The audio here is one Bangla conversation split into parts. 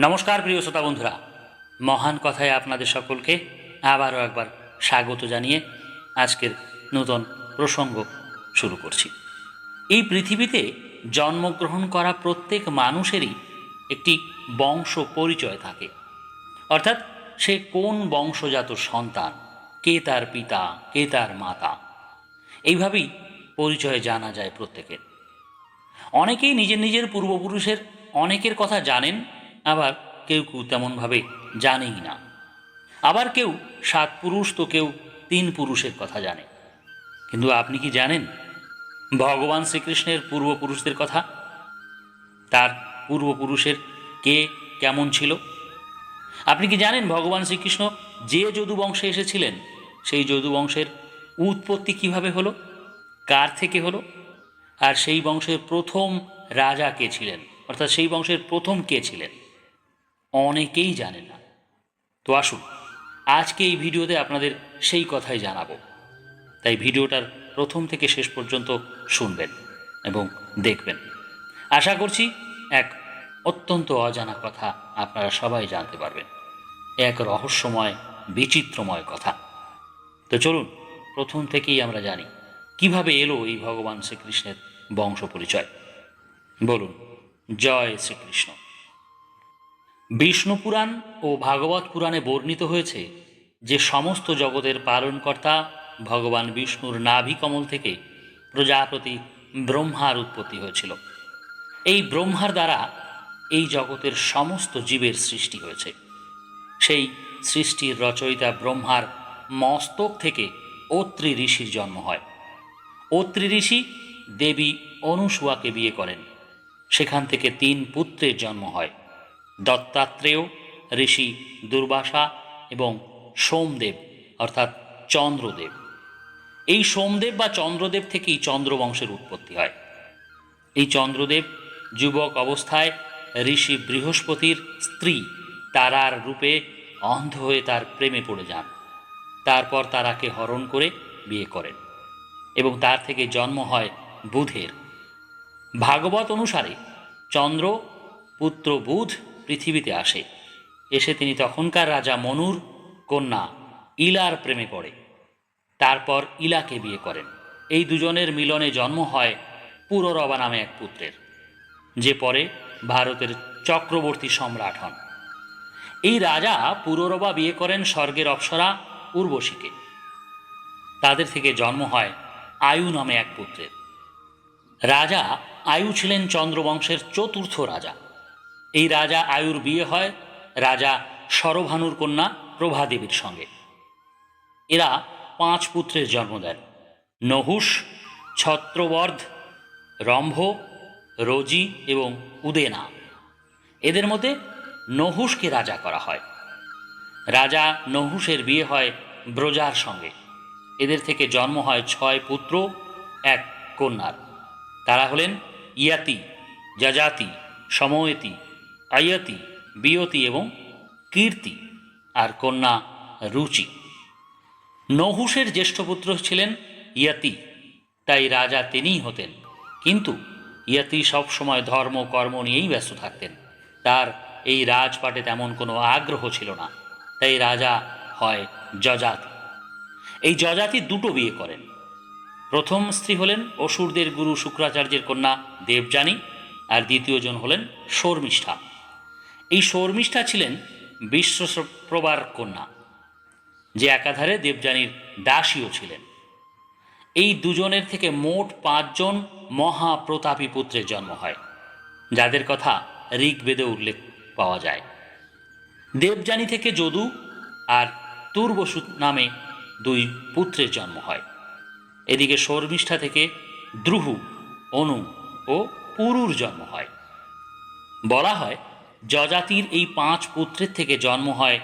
নমস্কার, প্রিয় শ্রোতা বন্ধুরা। মহান কথায় আপনাদের সকলকে আবারও একবার স্বাগত জানিয়ে আজকের নূতন প্রসঙ্গ শুরু করছি। এই পৃথিবীতে জন্মগ্রহণ করা প্রত্যেক মানুষেরই একটি বংশ পরিচয় থাকে। অর্থাৎ সে কোন বংশজাত সন্তান, কে তার পিতা, কে তার মাতা, এইভাবেই পরিচয় জানা যায় প্রত্যেকের। অনেকেই নিজের নিজের পূর্বপুরুষের অনেকের কথা জানেন আবার কেউ কেউ তেমনভাবে জানেই না। আবার কেউ সাত পুরুষ তো কেউ তিন পুরুষের কথা জানে। কিন্তু আপনি কি জানেন ভগবান শ্রীকৃষ্ণের পূর্বপুরুষদের কথা? তার পূর্বপুরুষের কে কেমন ছিল? আপনি কি জানেন ভগবান শ্রীকৃষ্ণ যে যদু বংশে এসেছিলেন, সেই যদু বংশের উৎপত্তি কীভাবে হলো? কার থেকে হলো? আর সেই বংশের প্রথম রাজা কে ছিলেন? অর্থাৎ সেই বংশের প্রথম কে ছিলেন? অনেকেই জানে না। তো আসুন, আজকে এই ভিডিওতে আপনাদের সেই কথাই জানাব। তাই ভিডিওটার প্রথম থেকে শেষ পর্যন্ত শুনবেন এবং দেখবেন। আশা করছি এক অত্যন্ত অজানা কথা আপনারা সবাই জানতে পারবেন। এক রহস্যময়, বিচিত্রময় কথা। তো চলুন, প্রথম থেকেই আমরা জানি, কীভাবে এলো এই ভগবান শ্রীকৃষ্ণের বংশ পরিচয় বলুন, জয় শ্রীকৃষ্ণ। বিষ্ণু পুরাণ ও ভাগবত পুরাণে বর্ণিত হয়েছে যে সমস্ত জগতের পালনকর্তা ভগবান বিষ্ণুর নাভি কমল থেকে প্রজাপতি ব্রহ্মার উৎপত্তি হয়েছিল। এই ব্রহ্মার দ্বারা এই জগতের সমস্ত জীবের সৃষ্টি হয়েছে। সেই সৃষ্টির রচয়িতা ব্রহ্মার মস্তক থেকে অত্রি ঋষির জন্ম হয়। অত্রি ঋষি দেবী অনুসুয়াকে বিয়ে করেন। সেখান থেকে তিন পুত্রের জন্ম হয়। দত্তাত্রেয়, ঋষি দুর্বাসা এবং সোমদেব, অর্থাৎ চন্দ্রদেব। এই সোমদেব বা চন্দ্রদেব থেকেই চন্দ্রবংশের উৎপত্তি হয়। এই চন্দ্রদেব যুবক অবস্থায় ঋষি বৃহস্পতির স্ত্রী তারার রূপে অন্ধ হয়ে তার প্রেমে পড়ে যান। তারপর তারাকে হরণ করে বিয়ে করেন এবং তার থেকে জন্ম হয় বুধের। ভাগবত অনুসারে চন্দ্র পুত্র বুধ পৃথিবীতে আসে। এসে তিনি তখনকার রাজা মনুর কন্যা ইলার প্রেমে পড়ে। তারপর ইলাকে বিয়ে করেন। এই দুজনের মিলনে জন্ম হয় পুররবা নামে এক পুত্রের, যে পরে ভারতের চক্রবর্তী সম্রাট হন। এই রাজা পুররবা বিয়ে করেন স্বর্গের অপ্সরা উর্বশীকে। তাদের থেকে জন্ম হয় আয়ু নামে এক পুত্রের। রাজা আয়ু ছিলেন চন্দ্রবংশের চতুর্থ রাজা। এই রাজা আয়ুর বিয়ে হয় রাজা সরভানুর কন্যা প্রভাদেবীর সঙ্গে। এরা পাঁচ পুত্রের জন্ম দেন। নহুষ, ছত্রবর্ধ, রম্ভ, রোজি এবং উদেনা। এদের মধ্যে নহুষকে রাজা করা হয়। রাজা নহুষের বিয়ে হয় ব্রজার সঙ্গে। এদের থেকে জন্ম হয় ছয় পুত্র, এক কন্যার। তারা হলেন ইয়াতি, যজাতি, সময়তি আয়তি, বিয়তি এবং কীর্তি, আর কন্যা রুচি। নহুষের জ্যেষ্ঠ পুত্র ছিলেন ইয়াতি, তাই রাজা তিনিই হতেন। কিন্তু ইয়াতি সবসময় ধর্ম, কর্ম নিয়েই ব্যস্ত থাকতেন। তার এই রাজপাটে তেমন কোনো আগ্রহ ছিল না, তাই রাজা হয় যজাতি। এই যজাতি দুটো বিয়ে করেন। প্রথম স্ত্রী হলেন অসুরদের গুরু শুক্রাচার্যের কন্যা দেবযানী, আর দ্বিতীয়জন হলেন শর্মিষ্ঠা। এই শর্মিষ্ঠা ছিলেন বিশ্বপ্রবার কন্যা, যে একাধারে দেবযানীর দাসীও ছিলেন। এই দুজনের থেকে মোট পাঁচজন মহাপ্রতাপী পুত্রের জন্ম হয়, যাদের কথা ঋগ্বেদে উল্লেখ পাওয়া যায়। দেবযানী থেকে যদু আর তুর্বসু নামে দুই পুত্রের জন্ম হয়। এদিকে শর্মিষ্ঠা থেকে দ্রুহু, অনু ও পুরুর জন্ম হয়। বলা হয় যজাতির এই পাঁচ পুত্রের থেকে জন্ম হয়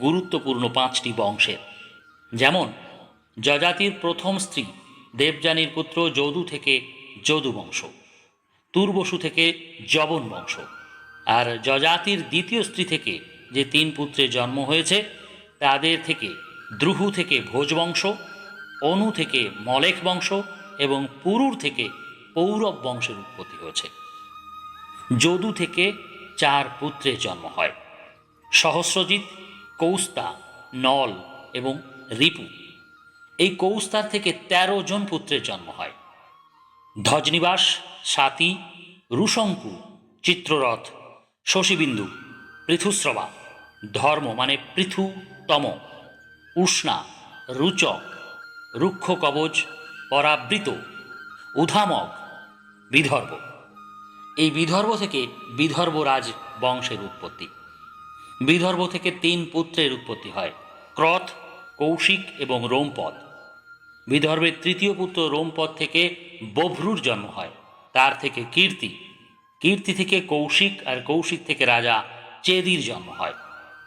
গুরুত্বপূর্ণ পাঁচটি বংশের। যেমন, যজাতির প্রথম স্ত্রী দেবযানীর পুত্র যদু থেকে যদু বংশ, তুর্বসু থেকে যবন বংশ, আর যজাতির দ্বিতীয় স্ত্রী থেকে যে তিন পুত্রের জন্ম হয়েছে, তাদের থেকে দ্রুহু থেকে ভোজ বংশ, অনু থেকে মলেখ বংশ এবং পুরুর থেকে পৌরব বংশের উৎপত্তি হয়েছে। যদু থেকে চার পুত্রের জন্ম হয়। সহস্রজিৎ, কৌস্তা, নল এবং রিপু। এই কৌস্তার থেকে ১৩ জন পুত্রের জন্ম হয়। ধ্বজনিবাস সাতী, রুশঙ্কু, চিত্ররথ, শশীবিন্দু, পৃথুস্রবা, ধর্ম মানে পৃথুতম, উষ্ণা, রুচক, রুক্ষ কবচ পরাবৃত, উধামক বিদর্ভ এই বিদর্ভ থেকে বিদর্ভ রাজ বংশের উৎপত্তি। বিদর্ভ থেকে তিন পুত্রের উৎপত্তি হয়, ক্রথ, কৌশিক এবং রোমপদ। বিদর্ভের তৃতীয় পুত্র রোমপদ থেকে বভ্রুর জন্ম হয়, তার থেকে কীর্তি। কীর্তি থেকে কৌশিক আর কৌশিক থেকে রাজা চেদির জন্ম হয়।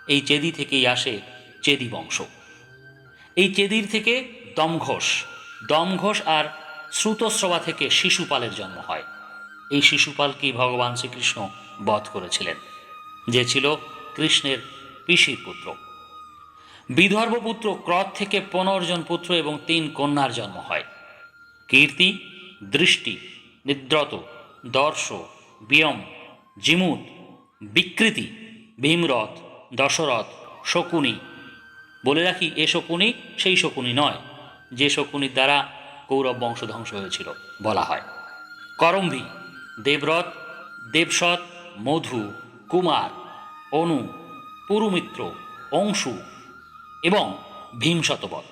এই চেদি থেকেই আসে চেদি বংশ। এই চেদির থেকে দমঘোষ দমঘোষ আর শ্রুতস্রবা থেকে শিশুপালের জন্ম হয়। এই শিশুপালকেই ভগবান শ্রীকৃষ্ণ বধ করেছিলেন, যে ছিল কৃষ্ণের পিসির পুত্র। বিদর্ভপুত্র ক্রথ থেকে পনেরো জন পুত্র এবং তিন কন্যার জন্ম হয়। কীর্তি, দৃষ্টি, নিদ্রত, দর্শ, বিয়ম, জিমুত, বিকৃতি, ভীমরথ, দশরথ, শকুনি। বলে রাখি, এ শকুনি সেই শকুনি নয়, যে শকুনির দ্বারা কৌরব বংশ ধ্বংস হয়েছিল বলা হয়। করম্ভী দেবরথ, দেবসৎ, মধু, কুমার, অনু, পুরুমিত্র, অংশু এবং ভীম শতবৎ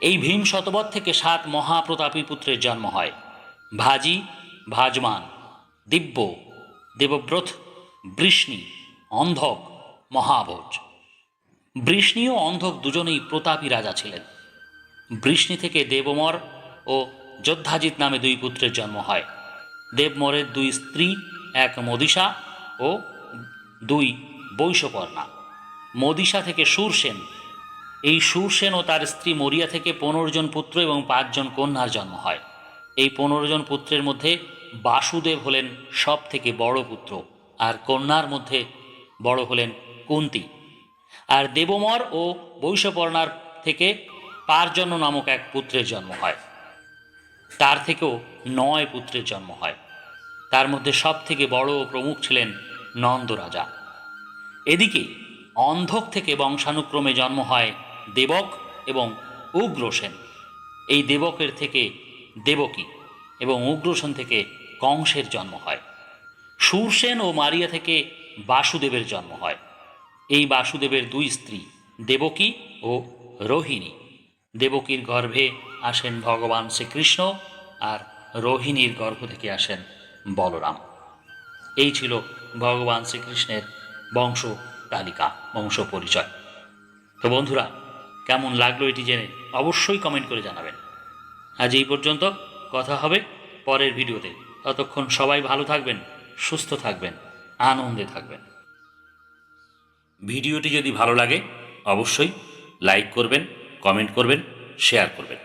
এই ভীম শতবৎ থেকে সাত মহাপ্রতাপী পুত্রের জন্ম হয়। ভাজি, ভাজমান, দিব্য, দেবব্রত, বৃষ্ণি, অন্ধক, মহাভোজ। বৃষ্ণি ও অন্ধক দুজনেই প্রতাপী রাজা ছিলেন। বৃষ্ণি থেকে দেবমর ও যোদ্ধাজিৎ নামে দুই পুত্রের জন্ম হয়। দেবমরের দুই স্ত্রী, এক মদিশা ও দুই বৈশপর্ণা মদিশা থেকে সুরসেন। এই সুরসেন ও তার স্ত্রী মরিয়া থেকে পনেরো জন পুত্র এবং পাঁচজন কন্যার জন্ম হয়। এই পনেরো জন পুত্রের মধ্যে বাসুদেব হলেন সব থেকে বড় পুত্র আর কন্যার মধ্যে বড় হলেন কুন্তি। আর দেবমর ও বৈশপর্ণার থেকে পারজন্য নামক এক পুত্রের জন্ম হয়। তার থেকেও নয় পুত্রের জন্ম হয়। তার মধ্যে সব থেকে বড় প্রমুখ ছিলেন নন্দ রাজা। এদিকে অন্ধক থেকে বংশানুক্রমে জন্ম হয় দেবক এবং উগ্রসেন এই দেবকের থেকে দেবকী এবং উগ্রসেন থেকে কংসের জন্ম হয়। সুরসেন ও মারিয়া থেকে বাসুদেবের জন্ম হয়। এই বাসুদেবের দুই স্ত্রী দেবকী ও রোহিণী। দেবকীর গর্ভে আসেন ভগবান শ্রীকৃষ্ণ আর রোহিণীর গর্ভ থেকে আসেন বলরাম। এই ছিল ভগবান শ্রীকৃষ্ণের বংশ তালিকা, বংশ পরিচয়। তো বন্ধুরা, কেমন লাগল এটি জেনে অবশ্যই কমেন্ট করে জানাবেন। আজ এই পর্যন্ত কথা হবে পরের ভিডিওতে। ততক্ষণ সবাই ভালো থাকবেন, সুস্থ থাকবেন, আনন্দে থাকবেন। ভিডিওটি যদি ভালো লাগে, অবশ্যই লাইক করবেন কমেন্ট করবেন শেয়ার করবেন।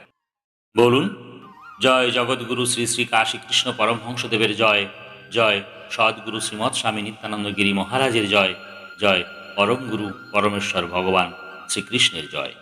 বলুন জয় জগৎগুরু শ্রী শ্রী কাশী কৃষ্ণ পরমহংসদেবের জয় জয় সদ্গুরু শ্রীমৎ স্বামী নিত্যানন্দ গিরি মহারাজের জয় জয় পরম গুরু পরমেশ্বর ভগবান শ্রীকৃষ্ণের জয়।